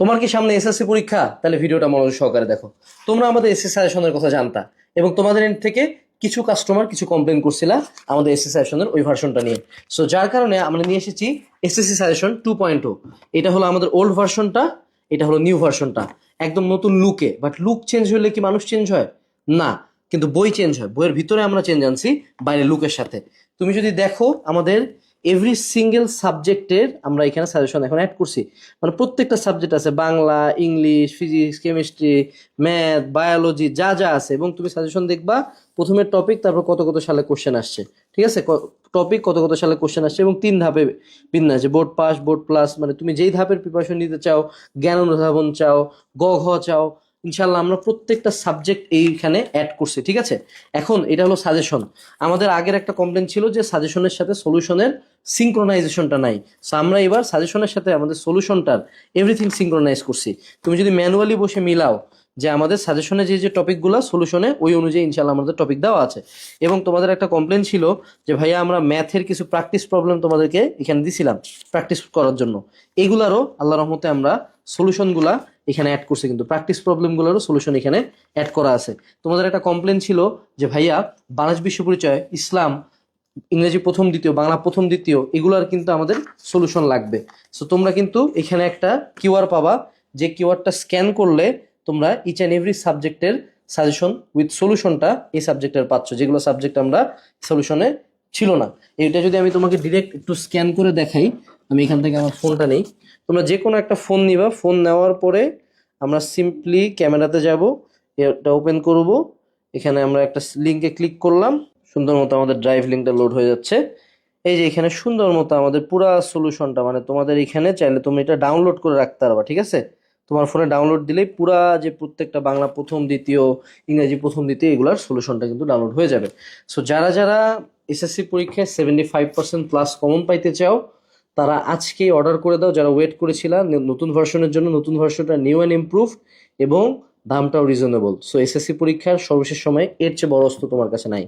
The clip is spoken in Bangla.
তোমার কি সামনে এসএসসি পরীক্ষা? তাহলে ভিডিওটা মনোযোগ সহকারে দেখো। তোমরা আমাদের এসএসসি সাজেশনের কথা জানতা এবং তোমাদের এন্ড থেকে কিছু কাস্টমার কিছু কমপ্লেন করছিলা আমাদের এসএসসি সাজেশনের ওই ভার্সনটা নিয়ে। সো যার কারণে আমরা নিয়ে এসেছি SSC suggestion two point two এটা হলো আমাদের ওল্ড ভার্সনটা এটা হলো নিউ ভার্সনটা একদম নতুন লুকে বাট লুক চেঞ্জ হলে কি মানুষ চেঞ্জ হয়? না। কিন্তু বই চেঞ্জ হয়। বইয়ের ভিতরে আমরা চেঞ্জ আনছি বাইরে লুকের সাথে। তুমি যদি দেখো আমাদের এভরি সিঙ্গেল সাবজেক্টের আমরা এখানে সাজেশন এখন অ্যাড করছি। মানে প্রত্যেকটা সাবজেক্ট আছে, Bangla, English physics chemistry math biology যা যা আছে। এবং তুমি সাজেশন দেখবা, প্রথমে টপিক তারপর কত কত সালে কোশ্চেন আসছে। ঠিক আছে? টপিক কত কত সালে কোশ্চেন আসছে এবং তিন ধাপে বিন্যাস বোর্ড পাস বোর্ড প্লাস মানে তুমি যেই ধাপের প্রিপারেশন নিতে চাও, জ্ঞান অনুধাবন চাও গ ঘ চাও ইনশাল্লাহ আমরা প্রত্যেকটা সাবজেক্ট এইখানে অ্যাড করছি, ঠিক আছে? এখন এটা হলো সাজেশন আমাদের আগের একটা কমপ্লেন ছিল যে সাজেশনের সাথে সলিউশনের সিঙ্ক্রোনাইজেশনটা নাই। সো আমরা এবার সাজেশনের সাথে আমাদের সলিউশনটার এভরিথিং সিঙ্ক্রোনাইজ করছি। তুমি যদি ম্যানুয়ালি বসে মিলাও যে আমাদের সাজেশনে যে যে টপিকগুলো সলিউশনে ওই অনুযায়ী ইনশাল্লাহ আমাদের টপিক দেওয়া আছে। এবং তোমাদের একটা কমপ্লেন ছিল যে, ভাইয়া, আমরা ম্যাথের কিছু প্র্যাকটিস প্রবলেম তোমাদেরকে এখানে দিছিলাম প্র্যাকটিস করার জন্য। এইগুলারও আল্লাহ রহমতে আমরা সলিউশনগুলা এখানে অ্যাড করছে, কিন্তু প্র্যাকটিস প্রবলেমগুলোরও সলিউশন এখানে অ্যাড করা আছে। তোমাদের একটা কমপ্লেন ছিল যে, ভাইয়া বাংলাদেশ বিশ্ব পরিচয়, ইসলাম, ইংরেজি প্রথম দ্বিতীয়, বাংলা প্রথম দ্বিতীয়, এগুলার কিন্তু আমাদের সলিউশন লাগবে। সো তোমরা কিন্তু এখানে একটা কিউআর পাবা, যে কিউআরটা স্ক্যান করলে তোমরা ইচ অ্যান্ড এভরি সাবজেক্টের সাজেশন উইথ সলিউশনটা এই সাবজেক্টের পাচ্ছ, যেগুলো সাবজেক্ট আমরা সলিউশনে ছিল না। এটা যদি আমি তোমাকে ডিরেক্ট একটু স্ক্যান করে দেখাই আমি এখান থেকে আমার ফোনটা নেই। তোমরা যে কোনো একটা ফোন নিবা। ফোন নেওয়ার পরে আমরা সিম্পলি ক্যামেরাতে যাব, এটা ওপেন করব। এখানে আমরা একটা লিঙ্কে ক্লিক করলাম। সুন্দর মতো আমাদের ড্রাইভ লিঙ্কটা লোড হয়ে যাচ্ছে। এই যে এখানে সুন্দর মতো আমাদের পুরা সলিউশনটা মানে তোমাদের এখানে চাইলে তুমি এটা ডাউনলোড করে রাখতে পারবা, ঠিক আছে? তোমার ফোনে ডাউনলোড দিলেই পুরা যে প্রত্যেকটা বাংলা প্রথম, দ্বিতীয়, ইংরেজি প্রথম, দ্বিতীয়, এগুলার সলিউশনটা কিন্তু ডাউনলোড হয়ে যাবে। সো যারা যারা এসএসসি পরীক্ষায় seventy five percent plus common পাইতে চাও তারা আজকেই অর্ডার করে দাও, যারা ওয়েট করেছিল নতুন ভার্সনের জন্য নতুন ভার্সনটা নিউ অ্যান্ড ইমপ্রুভ এবং দামটাও রিজনেবল সো এসএসসি পরীক্ষার সর্বশেষ সময় এর চেয়ে বড় অস্ত্র তোমার কাছে নাই।